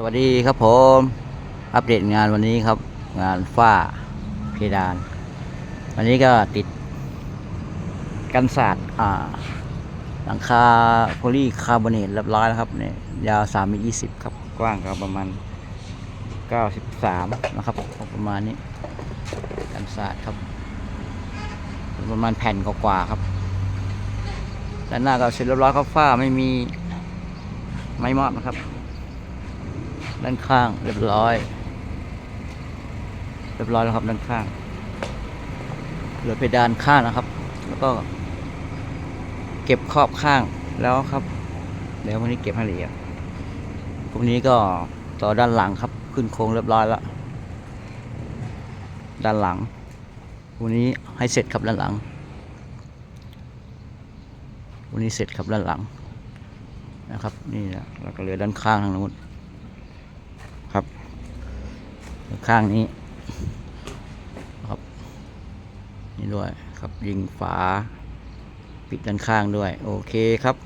สวัสดีครับผม อัปเดตงานวันนี้ครับ งานฝ้าเพดาน วันนี้ก็ติด กันศาสตร์อ่า หลังคาโพลีคาร์บอเนตเรียบร้อยแล้วครับเนี่ยยาว3เมตร20ครับ กว้างก็ประมาณ 93 นะครับ ประมาณนี้ กันศาสตร์ครับ ประมาณแผ่นกว่าๆครับด้านหน้าก็เสร็จเรียบร้อยครับฝ้าไม่มีไม้มอดนะครับ ด้านข้างเรียบร้อย เรียบร้อยแล้วครับด้านข้าง เหลือเพดานข้างนะครับ แล้วก็เก็บครอบข้างแล้วครับ เดี๋ยววันนี้เก็บให้ละเอียดพวกนี้ก็ต่อด้านหลังครับ ขึ้นโครงเรียบร้อยแล้ว ด้านหลังวันนี้ให้เสร็จครับด้านหลัง วันนี้เสร็จครับด้านหลังนะครับ นี่นะแล้วก็เหลือด้านข้างทางนู้นครับด้าน ข้างนี้ครับนี่ด้วยครับยิงฝา ปิดด้านข้างด้วย โอเคครับ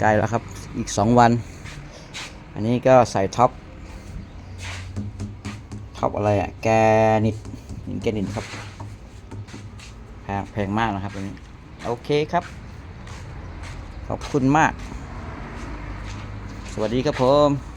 ใกล้แล้วครับอีกสองวัน อันนี้ก็ใส่ท็อปท็อปอะไรอะแกนิดหินแกนิดครับแพงแพงมากนะครับอันนี้ โอเคครับ ขอบคุณมาก สวัสดีครับผม